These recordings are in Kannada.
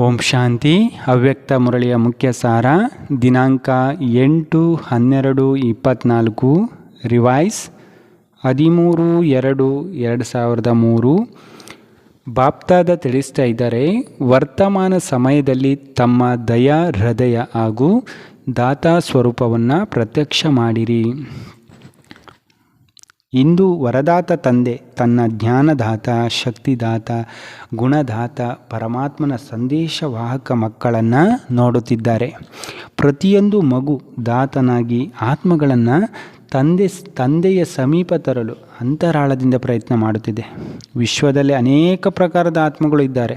ಓಂ ಶಾಂತಿ. ಅವ್ಯಕ್ತ ಮುರಳಿಯ ಮುಖ್ಯ ಸಾರ. ದಿನಾಂಕ ಎಂಟು ಹನ್ನೆರಡು ಇಪ್ಪತ್ತ್ನಾಲ್ಕು ರಿವೈಸ್ ಹದಿಮೂರು ಎರಡು ಎರಡು ಸಾವಿರದ ಮೂರು. ಬಾಪ್ತಾದ ತಿಳಿಸ್ತಾ ಇದ್ದಾರೆ, ವರ್ತಮಾನ ಸಮಯದಲ್ಲಿ ತಮ್ಮ ದಯಾ ಹೃದಯ ಹಾಗೂ ದಾತಾ ಸ್ವರೂಪವನ್ನು ಪ್ರತ್ಯಕ್ಷ ಮಾಡಿರಿ. ಇಂದು ವರದಾತ ತಂದೆ, ತನ್ನ ಜ್ಞಾನದಾತ, ಶಕ್ತಿದಾತ, ಗುಣದಾತ, ಪರಮಾತ್ಮನ ಸಂದೇಶವಾಹಕ ಮಕ್ಕಳನ್ನು ನೋಡುತ್ತಿದ್ದಾರೆ. ಪ್ರತಿಯೊಂದು ಮಗು ದಾತನಾಗಿ ಆತ್ಮಗಳನ್ನು ತಂದೆ ತಂದೆಯ ಸಮೀಪ ತರಲು ಅಂತರಾಳದಿಂದ ಪ್ರಯತ್ನ ಮಾಡುತ್ತಿದೆ. ವಿಶ್ವದಲ್ಲಿ ಅನೇಕ ಪ್ರಕಾರದ ಆತ್ಮಗಳು ಇದ್ದಾರೆ.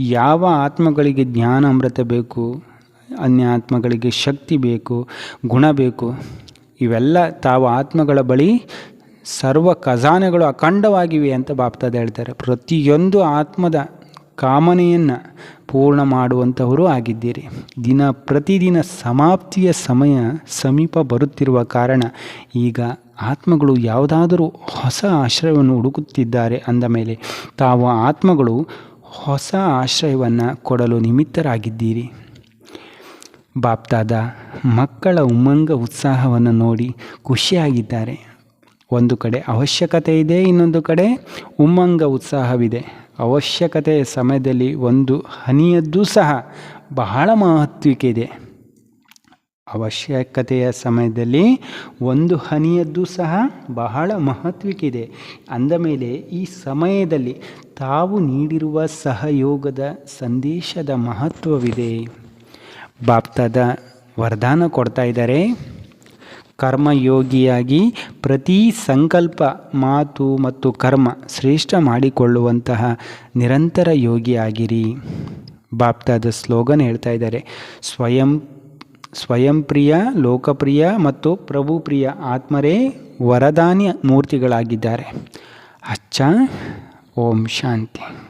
ಯಾವ ಆತ್ಮಗಳಿಗೆ ಜ್ಞಾನ ಅಮೃತ ಬೇಕು, ಅನ್ಯ ಆತ್ಮಗಳಿಗೆ ಶಕ್ತಿ ಬೇಕು, ಗುಣ ಬೇಕು, ಇವೆಲ್ಲ ತಾವು ಆತ್ಮಗಳ ಬಳಿ ಸರ್ವ ಖಜಾನೆಗಳು ಅಖಂಡವಾಗಿವೆ ಅಂತ ಬಾಪ್ತಾದ ಹೇಳ್ತಾರೆ. ಪ್ರತಿಯೊಂದು ಆತ್ಮದ ಕಾಮನೆಯನ್ನು ಪೂರ್ಣ ಮಾಡುವಂಥವರು ಆಗಿದ್ದೀರಿ. ದಿನ ಪ್ರತಿದಿನ ಸಮಾಪ್ತಿಯ ಸಮಯ ಸಮೀಪ ಬರುತ್ತಿರುವ ಕಾರಣ ಈಗ ಆತ್ಮಗಳು ಯಾವುದಾದರೂ ಹೊಸ ಆಶ್ರಯವನ್ನು ಹುಡುಕುತ್ತಿದ್ದಾರೆ ಅಂದ ಮೇಲೆ ತಾವು ಆತ್ಮಗಳು ಹೊಸ ಆಶ್ರಯವನ್ನು ಕೊಡಲು ನಿಮಿತ್ತರಾಗಿದ್ದೀರಿ. ಬಾಪ್ತಾದ ಮಕ್ಕಳ ಉಮ್ಮಂಗ ಉತ್ಸಾಹವನ್ನು ನೋಡಿ ಖುಷಿಯಾಗಿದ್ದಾರೆ. ಒಂದು ಕಡೆ ಅವಶ್ಯಕತೆ ಇದೆ, ಇನ್ನೊಂದು ಕಡೆ ಉಮ್ಮಂಗ ಉತ್ಸಾಹವಿದೆ. ಅವಶ್ಯಕತೆಯ ಸಮಯದಲ್ಲಿ ಒಂದು ಹನಿಯದ್ದು ಸಹ ಬಹಳ ಮಹತ್ವಿಕೆ ಇದೆ. ಅವಶ್ಯಕತೆಯ ಸಮಯದಲ್ಲಿ ಒಂದು ಹನಿಯದ್ದು ಸಹ ಬಹಳ ಮಹತ್ವಿಕಿದೆ ಅಂದ ಮೇಲೆ ಈ ಸಮಯದಲ್ಲಿ ತಾವು ನೀಡಿರುವ ಸಹಯೋಗದ ಸಂದೇಶದ ಮಹತ್ವವಿದೆ. ಬಾಪ್ತದ ವರದಾನ ಕೊಡ್ತಾ ಇದ್ದಾರೆ. ಕರ್ಮಯೋಗಿಯಾಗಿ ಪ್ರತಿ ಸಂಕಲ್ಪ ಮಾತು ಮತ್ತು ಕರ್ಮ ಶ್ರೇಷ್ಠ ಮಾಡಿಕೊಳ್ಳುವಂತಹ ನಿರಂತರ ಯೋಗಿಯಾಗಿರಿ ಬಾಪ್ತಾದ ಸ್ಲೋಗನ್ ಹೇಳ್ತಾ ಇದ್ದಾರೆ. ಸ್ವಯಂ ಸ್ವಯಂ ಪ್ರಿಯ, ಲೋಕಪ್ರಿಯ ಮತ್ತು ಪ್ರಭುಪ್ರಿಯ ಆತ್ಮರೇ ವರದಾನಿ ಮೂರ್ತಿಗಳಾಗಿದ್ದಾರೆ. ಅಚ್ಚ, ಓಂ ಶಾಂತಿ.